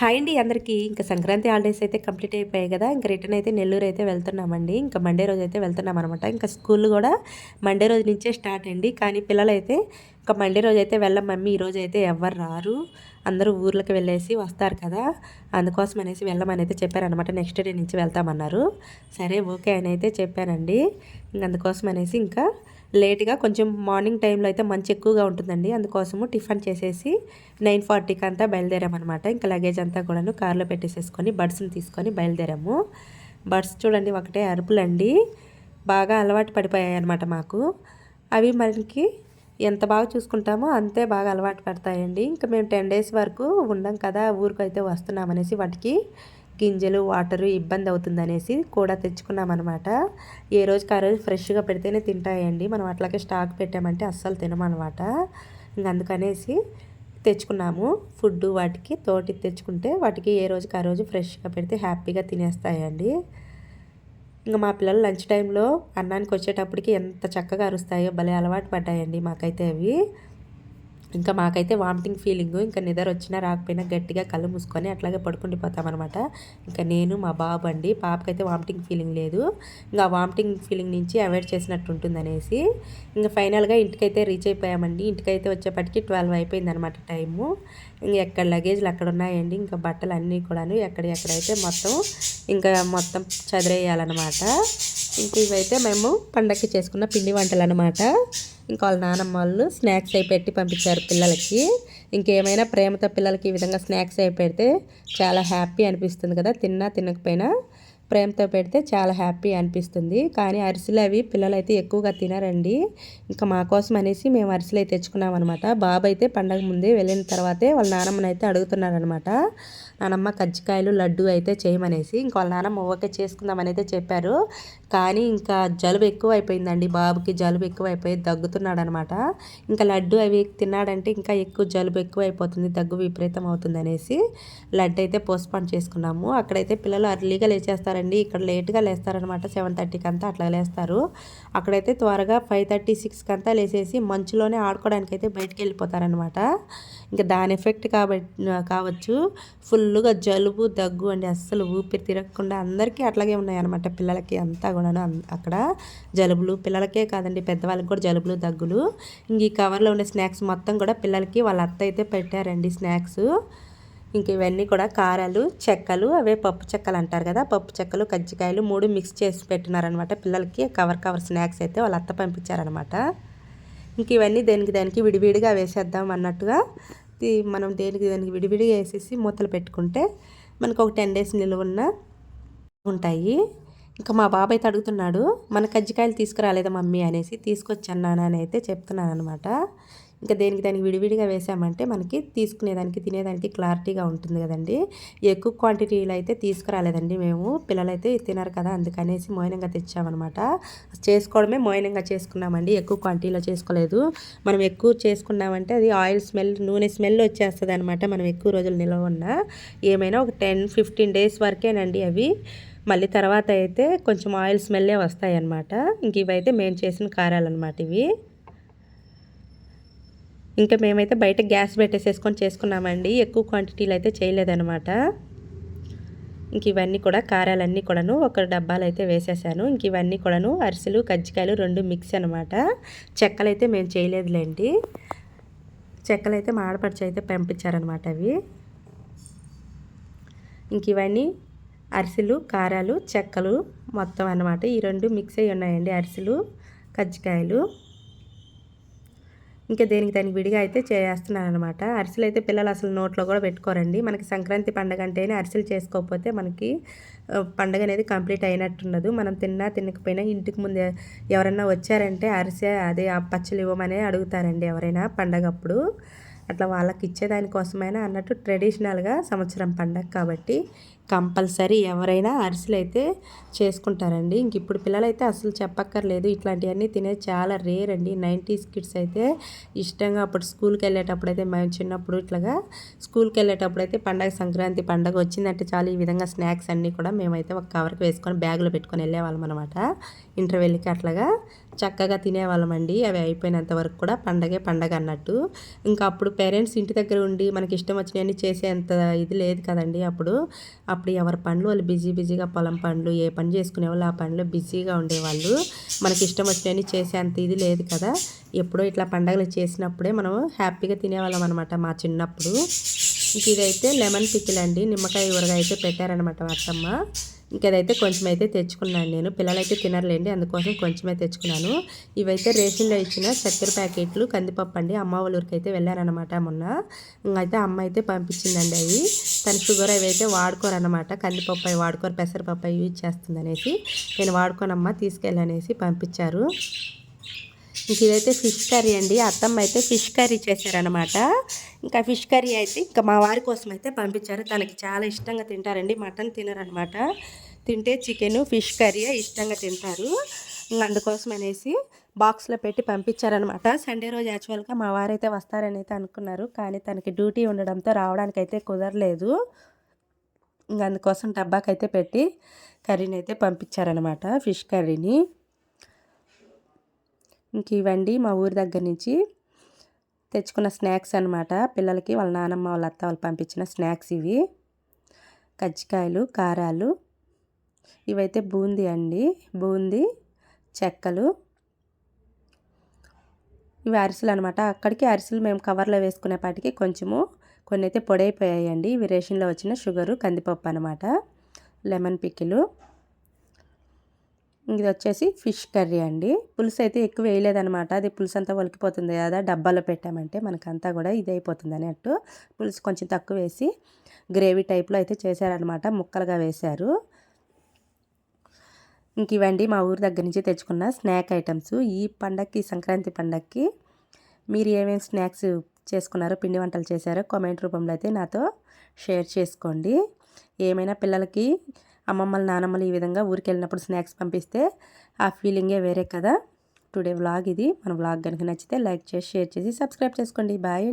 Hi అండి అందరికీ. ఇంకా సంక్రాంతి హాలిడేస్ అయితే కంప్లీట్ అయిపోయాయి కదా. ఇంకా రిటర్న్ అయితే నెల్లూరు అయితే వెళ్తున్నామండి. ఇంకా మండే రోజు అయితే వెళ్తున్నాం అనమాట ఇంకా స్కూల్ కూడా మండే రోజు నుంచే స్టార్ట్ అండి. కానీ పిల్లలు అయితే ఇంకా మండే రోజు అయితే వెళ్ళం మమ్మీ. ఈ రోజు అయితే ఎవరు రారు. అందరూ ఊర్లకు వెళ్ళేసి వస్తారు కదా. అందుకోసం అనేసి వెళ్ళమని అయితే చెప్పారనమాట నెక్స్ట్ డే నుంచి వెళ్తామన్నారు. సరే ఓకే అని అయితే చెప్పానండి. ఇంక అందుకోసం అనేసి ఇంకా లేట్గా కొంచెం మార్నింగ్ టైంలో అయితే మంచి ఎక్కువగా ఉంటుందండి. అందుకోసము టిఫిన్ చేసేసి నైన్ ఫార్టీకి అంతా బయలుదేరామన్నమాట. ఇంకా లగేజ్ అంతా కూడాను కార్లో పెట్టేసేసుకొని బడ్స్ని తీసుకొని బయలుదేరాము. బడ్స్ చూడండి ఒకటే అరుపులండి. బాగా అలవాటు పడిపోయాయి అనమాట మాకు. అవి మనకి ఎంత బాగా చూసుకుంటామో అంతే బాగా అలవాటు పడతాయండి. ఇంకా మేము టెన్ డేస్ వరకు ఉండం కదా ఊరికి అయితే వస్తున్నామనేసి వాటికి గింజలు వాటరు ఇబ్బంది అవుతుంది అనేసి కూడా తెచ్చుకున్నామన్నమాట. ఏ రోజుకి ఆ రోజు ఫ్రెష్గా పెడితేనే తింటాయండి. మనం అట్లాగే స్టాక్ పెట్టామంటే అస్సలు తినమనమాట ఇంక అందుకనేసి తెచ్చుకున్నాము. ఫుడ్ వాటికి తోటి తెచ్చుకుంటే వాటికి ఏ రోజుకి ఆ రోజు ఫ్రెష్గా పెడితే హ్యాపీగా తినేస్తాయండి. ఇంకా మా పిల్లలు లంచ్ టైంలో అన్నానికి వచ్చేటప్పటికి ఎంత చక్కగా అరుస్తాయో భలే అలవాటు పడ్డాయండి మాకైతే అవి. ఇంకా మాకైతే వామిటింగ్ ఫీలింగ్ ఇంకా నిద్ర వచ్చినా రాకపోయినా గట్టిగా కళ్ళు మూసుకొని అట్లాగే పడుకుండిపోతామన్నమాట ఇంకా నేను మా బాబు అండి పాపకైతే వామిటింగ్ ఫీలింగ్ లేదు. ఇంకా వామిటింగ్ ఫీలింగ్ నుంచి అవాయిడ్ చేసినట్టు ఉంటుందనేసి ఇంకా ఫైనల్గా ఇంటికైతే రీచ్ అయిపోయామండి. ఇంటికైతే వచ్చేప్పటికి ట్వెల్వ్ అయిపోయింది అనమాట టైము. ఇంకా ఎక్కడ లగేజ్లు అక్కడ ఉన్నాయండి ఇంకా బట్టలు అన్నీ కూడాను ఎక్కడ ఎక్కడైతే మొత్తం ఇంకా మొత్తం చదిరేయాలన్నమాట. ఇంక ఇవైతే మేము పండగకి చేసుకున్న పిండి వంటలు అనమాట ఇంకా వాళ్ళ నానమ్మ వాళ్ళు స్నాక్స్ అయి పెట్టి పంపించారు పిల్లలకి. ఇంకేమైనా ప్రేమతో పిల్లలకి ఈ విధంగా స్నాక్స్ అయి పెడితే చాలా హ్యాపీ అనిపిస్తుంది కదా తిన్నా తినకపోయినా. ప్రేమతో పెడితే చాలా హ్యాపీ అనిపిస్తుంది. కానీ అరిసెలు అవి పిల్లలు అయితే ఎక్కువగా తినరండి. ఇంకా మా కోసం అనేసి మేము అరిసెలు అయితే తెచ్చుకున్నాం అనమాట బాబు అయితే పండగ ముందే వెళ్ళిన తర్వాతే వాళ్ళ నానమ్మని అయితే అడుగుతున్నారనమాట నానమ్మ కజ్జికాయలు లడ్డు అయితే చేయమనేసి ఇంకా వాళ్ళ నానమ్మ ఓకే చేసుకుందామని అయితే చెప్పారు. కానీ ఇంకా జలుబు ఎక్కువ అయిపోయిందండి బాబుకి జలుబు ఎక్కువ అయిపోయి దగ్గుతున్నాడు అనమాట ఇంకా లడ్డు అవి తిన్నాడంటే ఇంకా ఎక్కువ జలుబు ఎక్కువ అయిపోతుంది దగ్గు విపరీతం అవుతుంది అనేసి లడ్డు అయితే పోస్ట్పోన్ చేసుకున్నాము. అక్కడైతే పిల్లలు అర్లీగా లేచేస్తారండి ఇక్కడ లేట్గా లేస్తారనమాట సెవెన్ థర్టీకి అంతా అట్లా లేస్తారు. అక్కడైతే త్వరగా ఫైవ్ థర్టీ సిక్స్కి అంతా లేసేసి మంచులోనే ఆడుకోవడానికి అయితే బయటకు వెళ్ళిపోతారనమాట ఇంకా దాని ఎఫెక్ట్ కాబట్టి కావచ్చు. ఫుల్గా జలుబు దగ్గు అండి. అస్సలు ఊపిరి తిరగకుండా అందరికీ అట్లాగే ఉన్నాయన్నమాట పిల్లలకి అంతా కూడాను అక్కడ. జలుబులు పిల్లలకే కాదండి. పెద్దవాళ్ళకి కూడా జలుబులు దగ్గులు. ఇంక ఈ కవర్లో ఉండే స్నాక్స్ మొత్తం కూడా పిల్లలకి వాళ్ళ అత్త అయితే పెట్టారండి స్నాక్స్. ఇంక ఇవన్నీ కూడా కారాలు చెక్కలు అవే పప్పు చెక్కలు అంటారు కదా పప్పు చెక్కలు కజ్జికాయలు మూడు మిక్స్ చేసి పెట్టినారనమాట. పిల్లలకి కవర్ కవర్ స్నాక్స్ అయితే వాళ్ళ అత్త పంపించారనమాట. ఇంక ఇవన్నీ దేనికి దానికి విడివిడిగా వేసేద్దాం అన్నట్టుగా మనం దేనికి దానికి విడివిడిగా వేసేసి మూతలు పెట్టుకుంటే మనకు ఒక టెన్ డేస్ నిలువున్న ఉంటాయి. ఇంకా మా బాబాయ్ అయితే అడుగుతున్నాడు మన కజ్జికాయలు తీసుకురాలేదా మమ్మీ? అనేసి తీసుకొచ్చాను అని అయితే చెప్తున్నాను అనమాట ఇంకా దేనికి దానికి విడివిడిగా వేసామంటే మనకి తీసుకునేదానికి తినేదానికి క్లారిటీగా ఉంటుంది కదండి. ఎక్కువ క్వాంటిటీలో అయితే తీసుకురాలేదండి మేము. పిల్లలైతే తినరు కదా అందుకనేసి మోయినంగా తెచ్చామన్నమాట. చేసుకోవడమే మోయినంగా చేసుకున్నామండి. ఎక్కువ క్వాంటిటీలో చేసుకోలేదు. మనం ఎక్కువ చేసుకున్నామంటే అది ఆయిల్ స్మెల్ నూనె స్మెల్ వచ్చేస్తుంది అనమాట మనం ఎక్కువ రోజులు నిల్వ ఉన్నా. ఏమైనా ఒక టెన్ ఫిఫ్టీన్ డేస్ వరకేనండి అవి. మళ్ళీ తర్వాత అయితే కొంచెం ఆయిల్ స్మెల్లే వస్తాయి అన్నమాట ఇంక ఇవైతే మేము చేసిన కారాలన్నమాట ఇవి. ఇంకా మేమైతే బయట గ్యాస్ పెట్టేసేసుకొని చేసుకున్నామండి. ఎక్కువ క్వాంటిటీలు అయితే చేయలేదనమాట ఇంక ఇవన్నీ కూడా కారాలన్నీ కూడాను ఒక డబ్బాలు అయితే వేసేసాను. ఇంక ఇవన్నీ కూడాను అరిసెలు కజ్జికాయలు రెండు మిక్స్ అనమాట చెక్కలు అయితే మేము చేయలేదులేండి. చెక్కలు అయితే మా ఆడపడిచి అయితే పంపించారనమాట అవి. ఇంక ఇవన్నీ అరిసెలు కారాలు చెక్కలు మొత్తం అనమాట ఈ రెండు మిక్స్ అయ్యి ఉన్నాయండి అరిసెలు కజ్జికాయలు. ఇంకా దేనికి దానికి విడిగా అయితే చేస్తున్నాను అనమాట అరిసెలు అయితే పిల్లలు అసలు నోట్లో కూడా పెట్టుకోరండి. మనకి సంక్రాంతి పండగ అంటేనే అరిసెలు చేసుకోకపోతే మనకి పండగ అనేది కంప్లీట్ అయినట్టుండదు. మనం తిన్నా తినకపోయినా ఇంటికి ముందు ఎవరైనా వచ్చారంటే అరిసె అదే ఆ పచ్చలు ఇవ్వమనే అడుగుతారండి ఎవరైనా పండగప్పుడు. అట్లా వాళ్ళకి ఇచ్చేదానికోసమైనా అన్నట్టు ట్రెడిషనల్గా సంవత్సరం పండగ కాబట్టి కంపల్సరీ ఎవరైనా అరిసెలు అయితే చేసుకుంటారండి. ఇంక ఇప్పుడు పిల్లలైతే అసలు చెప్పక్కర్లేదు. ఇట్లాంటివన్నీ తినే చాలా రేర్ అండి. నైంటీస్ కిడ్స్ అయితే ఇష్టంగా అప్పుడు స్కూల్కి వెళ్ళేటప్పుడు అయితే మేము చిన్నప్పుడు ఇట్లాగా స్కూల్కి వెళ్ళేటప్పుడు అయితే పండగ సంక్రాంతి పండగ వచ్చిందంటే చాలా ఈ విధంగా స్నాక్స్ అన్నీ కూడా మేమైతే ఒక కవర్కి వేసుకొని బ్యాగులో పెట్టుకొని వెళ్ళేవాళ్ళం అనమాట ఇంటర్వెల్కి అట్లాగా చక్కగా తినేవాళ్ళమండి. అవి అయిపోయినంత వరకు కూడా పండగే పండగ అన్నట్టు. ఇంకా అప్పుడు పేరెంట్స్ ఇంటి దగ్గర ఉండి మనకి ఇష్టం వచ్చినవన్నీ చేసేంత ఇది లేదు కదండి అప్పుడు. అప్పుడు ఎవరి పనులు వాళ్ళు బిజీ బిజీగా పొలం పనులు ఏ పని చేసుకునే వాళ్ళు ఆ పనిలో బిజీగా ఉండేవాళ్ళు. మనకి ఇష్టం వచ్చినవన్నీ చేసేంత ఇది లేదు కదా. ఎప్పుడో ఇట్లా పండగలు చేసినప్పుడే మనం హ్యాపీగా తినేవాళ్ళం అనమాట మా చిన్నప్పుడు. ఇంక ఇదైతే లెమన్ పిక్కిల్ అండి. నిమ్మకాయ ఊరగా అయితే పెట్టారనమాట మా అత్తమ్మ. ఇంకదైతే కొంచెం అయితే తెచ్చుకున్నాను నేను. పిల్లలైతే తినర్లేండి అందుకోసం కొంచెమే తెచ్చుకున్నాను. ఇవైతే రేషన్లో ఇచ్చిన చక్కెర ప్యాకెట్లు కందిపప్పు అండి. అమ్మ వాళ్ళ ఊరికి అయితే వెళ్ళారనమాట మొన్న. అయితే అమ్మ అయితే పంపించిందండి అవి. తన షుగర్ అవి అయితే వాడుకోరనమాట కందిపప్పు అవి వాడుకోరు పెసరపప్పు అవి యూజ్ చేస్తుంది అనేసి నేను వాడుకోనమ్మా తీసుకెళ్ళనేసి పంపించారు. ఇదైతే ఫిష్ కర్రీ అండి. అత్తమ్మ అయితే ఫిష్ కర్రీ చేశారనమాట ఇంకా ఫిష్ కర్రీ అయితే ఇంకా మా వారి కోసం అయితే పంపించారు. తనకి చాలా ఇష్టంగా తింటారండి. మటన్ తినరనమాట తింటే చికెన్ ఫిష్ కర్రీ ఇష్టంగా తింటారు. అందుకోసం అనేసి బాక్స్లో పెట్టి పంపించారనమాట సండే రోజు యాక్చువల్గా మా వారైతే వస్తారని అయితే అనుకున్నారు. కానీ తనకి డ్యూటీ ఉండడంతో రావడానికి అయితే కుదరలేదు. ఇంక అందుకోసం డబ్బాకైతే పెట్టి కర్రీని అయితే పంపించారనమాట ఫిష్ కర్రీని. ఇంక ఇవ్వండి మా ఊరి దగ్గర నుంచి. తెచ్చుకున్న స్నాక్స్ అనమాట పిల్లలకి వాళ్ళ నానమ్మ వాళ్ళ అత్త వాళ్ళు పంపించిన స్నాక్స్ ఇవి. కజ్జికాయలు కారాలు. ఇవైతే బూందీ అండి. బూందీ చెక్కలు. ఇవి అరిసెలు అనమాట అక్కడికి అరిసెలు మేము కవర్లో వేసుకునేపాటికి కొంచెము కొన్ని అయితే పొడైపోయాయండి. ఇవి రేషన్లో వచ్చిన షుగరు కందిపప్పు అనమాట లెమన్ పిక్కిలు. ఇది వచ్చేసి ఫిష్ కర్రీ అండి. పులుసు అయితే ఎక్కువ వేయలేదనమాట అది పులుసు అంతా ఒలికిపోతుంది కదా డబ్బాలో పెట్టామంటే మనకంతా కూడా ఇది అయిపోతుంది అన్నట్టు. పులుసు కొంచెం తక్కువ వేసి గ్రేవీ టైప్లో అయితే చేశారనమాట ముక్కలుగా వేశారు. ఇంక ఇవండి మా ఊరి దగ్గర నుంచి తెచ్చుకున్న స్నాక్ ఐటమ్స్. ఈ పండక్కి సంక్రాంతి పండక్కి మీరు ఏమేమి స్నాక్స్ చేసుకున్నారో పిండి వంటలు చేశారో కామెంట్ రూపంలో అయితే నాతో షేర్ చేసుకోండి. ఏమైనా పిల్లలకి అమ్మమ్మలు నానమ్మలు ఈ విధంగా ఊరికి వెళ్ళినప్పుడు స్నాక్స్ పంపిస్తే ఆ ఫీలింగే వేరే కదా. టుడే వ్లాగ్ ఇది. మన వ్లాగ్ కనుక నచ్చితే లైక్ చేసి షేర్ చేసి సబ్స్క్రైబ్ చేసుకోండి. బాయ్